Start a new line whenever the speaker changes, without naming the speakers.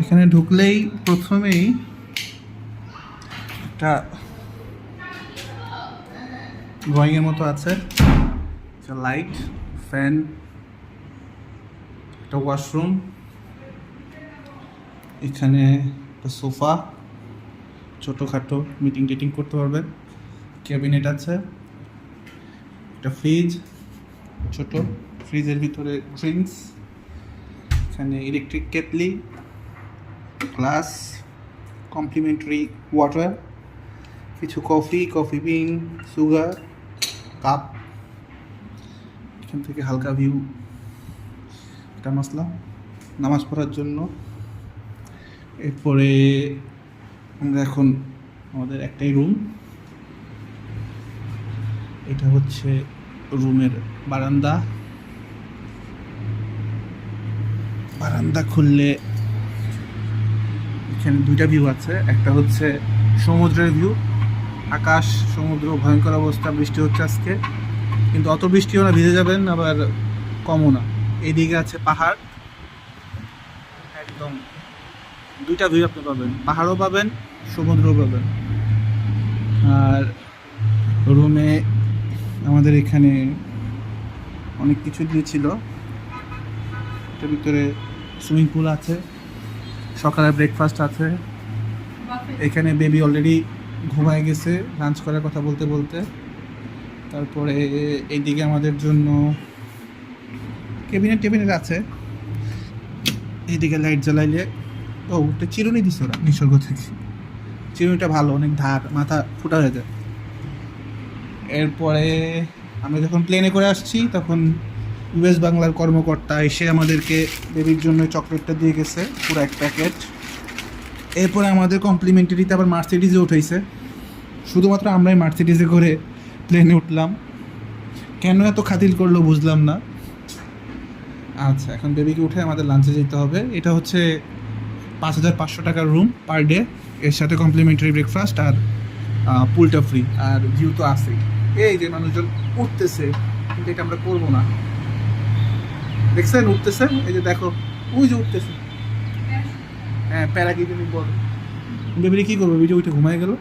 এখানে ঢুকলেই প্রথমেই একটা ড্রয়িংয়ের মতো আছে। লাইট ফ্যান একটা ওয়াশরুম এখানে একটা সোফা ছোটোখাটো মিটিং টিটিং করতে পারবেন। ক্যাবিনেট আছে, একটা ফ্রিজ ছোট ফ্রিজের ভিতরে ড্রিঙ্কস এখানে electric kettle glass complimentary water কিছু coffee coffee bean sugar cup এখান থেকে হালকা ভিউ এটা মশলা, নামাজ পড়ার জন্য। এরপরে আমরা এখন আমাদের একটাই রুম এটা হচ্ছে রুমের বারান্দা। বারান্দা খুললে এখানে দুইটা ভিউ আছে। একটা হচ্ছে সমুদ্রের ভিউ আকাশ, সমুদ্র, ভয়ঙ্কর অবস্থা, বৃষ্টি হচ্ছে আজকে। কিন্তু অত বৃষ্টিও না, ভিজে যাবেন, আবার কমও না। এইদিকে আছে পাহাড়। একদম দুইটা ভিউ আপনি পাবেন। পাহাড়ও পাবেন, সমুদ্রও পাবেন। আর রুমে আমাদের এখানে অনেক কিছু দিয়েছিল ভিতরে সুইমিং পুল আছে। সকালে ব্রেকফাস্ট আছে। এখানে বেবি অলরেডি ঘুমায় গেছে লাঞ্চ করার কথা বলতে বলতে। তারপরে এইদিকে আমাদের জন্য কেবিনেট টেবিনেট আছে। এইদিকে লাইট জ্বালাইলে, ও ওটা চিরুনি দিছে ওরা, নিসর্গ থেকে। চিরুনিটা ভালো, অনেক ধার, মাথা ফুটা হয়ে যায়। এরপরে আমরা যখন প্লেনে করে আসছি, তখন ইউএস বাংলার কর্মকর্তা এসে আমাদেরকে বেবির জন্য চকলেটটা দিয়ে গেছে, পুরো এক প্যাকেট। এরপরে আমাদের কমপ্লিমেন্টারিতে আবার মার্সিডিজে উঠেছে। শুধুমাত্র আমরাই মার্সিডিজে করে প্লেনে উঠলাম। কেন এত খাতিল করল বুঝলাম না। আচ্ছা এখন বেবিকে উঠে আমাদের লাঞ্চে যেতে হবে। এটা হচ্ছে পাঁচ হাজার পাঁচশো টাকার রুম পার ডে এর সাথে কমপ্লিমেন্টারি ব্রেকফাস্ট আর পুলটা ফ্রি আর ভিউ তো আছেই। এই যে মানুষজন উঠতেছে, কিন্তু এটা আমরা করব না। দেখছেন? উঠতেছেন? এই যে দেখো ওই যে উঠতেছে। হ্যাঁ। প্যারা কি তুমি বল। বেবিরে কি করব? যে ওইটা ঘুমায় গেল।